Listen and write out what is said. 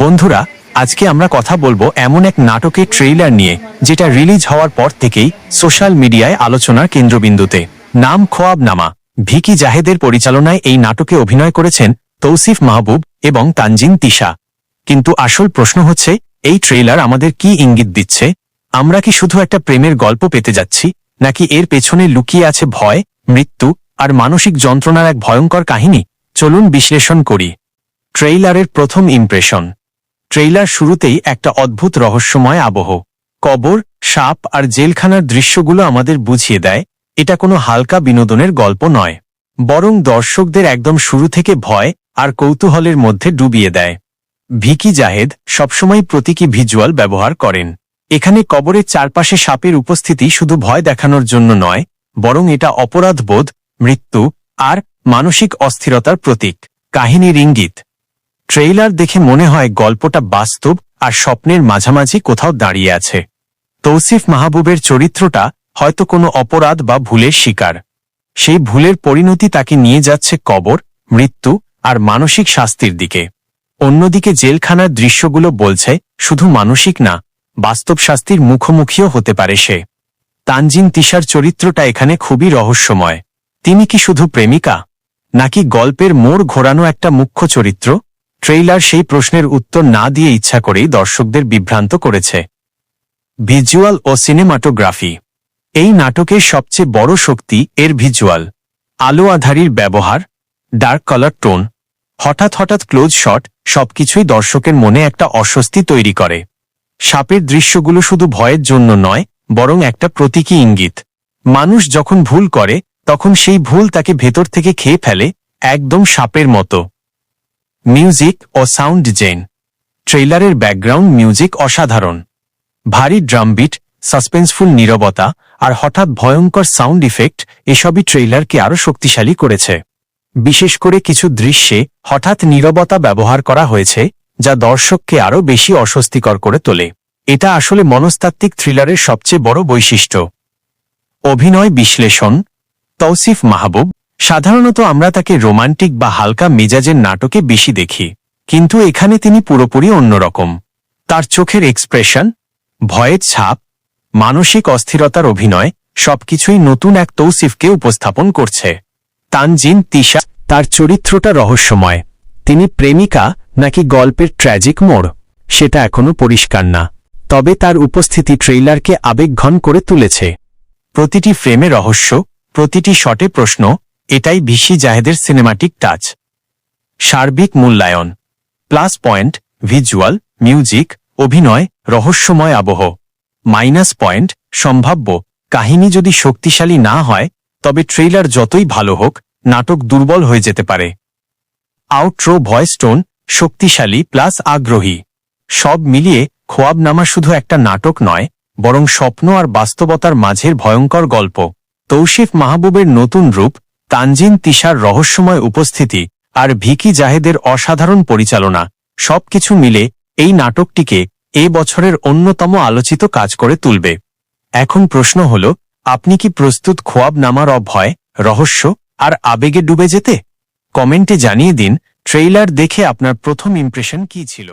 বন্ধুরা, আজকে আমরা কথা বলব এমন এক নাটকের ট্রেইলার নিয়ে, যেটা রিলিজ হওয়ার পর থেকেই সোশ্যাল মিডিয়ায় আলোচনার কেন্দ্রবিন্দুতে। নাম খোয়াব নামা। ভিকি জাহেদের পরিচালনায় এই নাটকে অভিনয় করেছেন তৌসিফ মাহবুব এবং তানজিন তিশা। কিন্তু আসল প্রশ্ন হচ্ছে, এই ট্রেইলার আমাদের কি ইঙ্গিত দিচ্ছে? আমরা কি শুধু একটা প্রেমের গল্প পেতে যাচ্ছি, নাকি এর পেছনে লুকিয়ে আছে ভয়, মৃত্যু আর মানসিক যন্ত্রণার এক ভয়ঙ্কর কাহিনী? চলুন বিশ্লেষণ করি। ট্রেইলারের প্রথম ইমপ্রেশন। ট্রেইলার শুরুতেই একটা অদ্ভুত রহস্যময় আবহ। কবর, সাপ আর জেলখানার দৃশ্যগুলো আমাদের বুঝিয়ে দেয়, এটা কোনো হালকা বিনোদনের গল্প নয়। বরং দর্শকদের একদম শুরু থেকে ভয় আর কৌতূহলের মধ্যে ডুবিয়ে দেয়। ভিকি জাহেদ সবসময় প্রতীকী ভিজুয়াল ব্যবহার করেন। এখানে কবরের চারপাশে সাপের উপস্থিতি শুধু ভয় দেখানোর জন্য নয়, বরং এটা অপরাধবোধ, মৃত্যু আর মানসিক অস্থিরতার প্রতীক। কাহিনীর ইঙ্গিত ট্রেইলার দেখে মনে হয় গল্পটা বাস্তব আর স্বপ্নের মাঝামাঝি কোথাও দাঁড়িয়ে আছে। তৌসিফ মাহবুবের চরিত্রটা হয়তো কোনো অপরাধ বা ভুলের শিকার। সেই ভুলের পরিণতি তাকে নিয়ে যাচ্ছে কবর, মৃত্যু আর মানসিক শাস্তির দিকে। অন্যদিকে জেলখানার দৃশ্যগুলো বলছে, শুধু মানসিক না, বাস্তব শাস্তির মুখোমুখিও হতে পারে সে। তানজিন তিশার চরিত্রটা এখানে খুবই রহস্যময়। তিনি কি শুধু প্রেমিকা? নাকি গল্পের মোড় ঘোরানো একটা মুখ্য চরিত্র? ট্রেইলার সেই প্রশ্নের উত্তর না দিয়ে ইচ্ছা করেই দর্শকদের বিভ্রান্ত করেছে। ভিজুয়াল ও সিনেমাটোগ্রাফি। এই নাটকের সবচেয়ে বড় শক্তি এর ভিজুয়াল। আলো আধারির ব্যবহার, ডার্ক কালার টোন, হঠাৎ হঠাৎ ক্লোজ শট সবকিছুই দর্শকের মনে একটা অস্বস্তি তৈরি করে। সাপের দৃশ্যগুলো শুধু ভয়ের জন্য নয়, বরং একটা প্রতীকী ইঙ্গিত। মানুষ যখন ভুল করে, তখন সেই ভুল তাকে ভেতর থেকে খেয়ে ফেলে, একদম সাপের মতো। মিউজিক ও সাউন্ড জেন ট্রেইলারের ব্যাকগ্রাউন্ড মিউজিক অসাধারণ। ভারী ড্রামবিট, সাসপেন্সফুল নীরবতা আর হঠাৎ ভয়ঙ্কর সাউন্ড ইফেক্ট এসবই ট্রেইলারকে আরও শক্তিশালী করেছে। বিশেষ করে কিছু দৃশ্যে হঠাৎ নীরবতা ব্যবহার করা হয়েছে, যা দর্শককে আরও বেশি অস্বস্তিকর করে তোলে। এটা আসলে মনস্তাত্ত্বিক থ্রিলারের সবচেয়ে বড় বৈশিষ্ট্য। অভিনয় বিশ্লেষণ, তৌসিফ মাহবুব সাধারণত আমরা তাকে রোমান্টিক বা হালকা মেজাজের নাটকে বেশি দেখি, কিন্তু এখানে তিনি পুরোপুরি অন্যরকম। তার চোখের এক্সপ্রেশন ভয়ের ছাপ, মানসিক অস্থিরতার অভিনয় সবকিছুই নতুন এক তৌসিফকে উপস্থাপন করছে। তানজিন তিশা, তার চরিত্রটা রহস্যময়। তিনি প্রেমিকা নাকি গল্পের ট্র্যাজিক মোড়, সেটা এখনও পরিষ্কার না। তবে তার উপস্থিতি ট্রেইলারকে আবেগঘন করে তুলেছে। প্রতিটি ফ্রেমে রহস্য, প্রতিটি শটে প্রশ্ন এটাই ভিসি জাহেদের সিনেমাটিক টাচ সার্বিক মূল্যায়ন। প্লাস পয়েন্ট ভিজুয়াল মিউজিক অভিনয়, রহস্যময় আবহ। মাইনাস পয়েন্ট সম্ভাব্য। কাহিনী যদি শক্তিশালী না হয়, তবে ট্রেইলার যতই ভালো হোক, নাটক দুর্বল হয়ে যেতে পারে। আউট্রো ভয়েস টোন শক্তিশালী প্লাস আগ্রহী। সব মিলিয়ে খোয়াব নামা শুধু একটা নাটক নয়, বরং স্বপ্ন আর বাস্তবতার মাঝের ভয়ঙ্কর গল্প। তৌসিফ মাহবুবের নতুন রূপ তানজিন, তিশার রহস্যময় উপস্থিতি আর ভিকি জাহেদের অসাধারণ পরিচালনা সবকিছু মিলে এই নাটকটিকে এ বছরের অন্যতম আলোচিত কাজ করে তুলবে। এখন প্রশ্ন হল, আপনি কি প্রস্তুত খোয়াব নামার অভয়, রহস্য আর আবেগে ডুবে যেতে? কমেন্টে জানিয়ে দিন, ট্রেইলার দেখে আপনার প্রথম ইমপ্রেশন কী ছিল?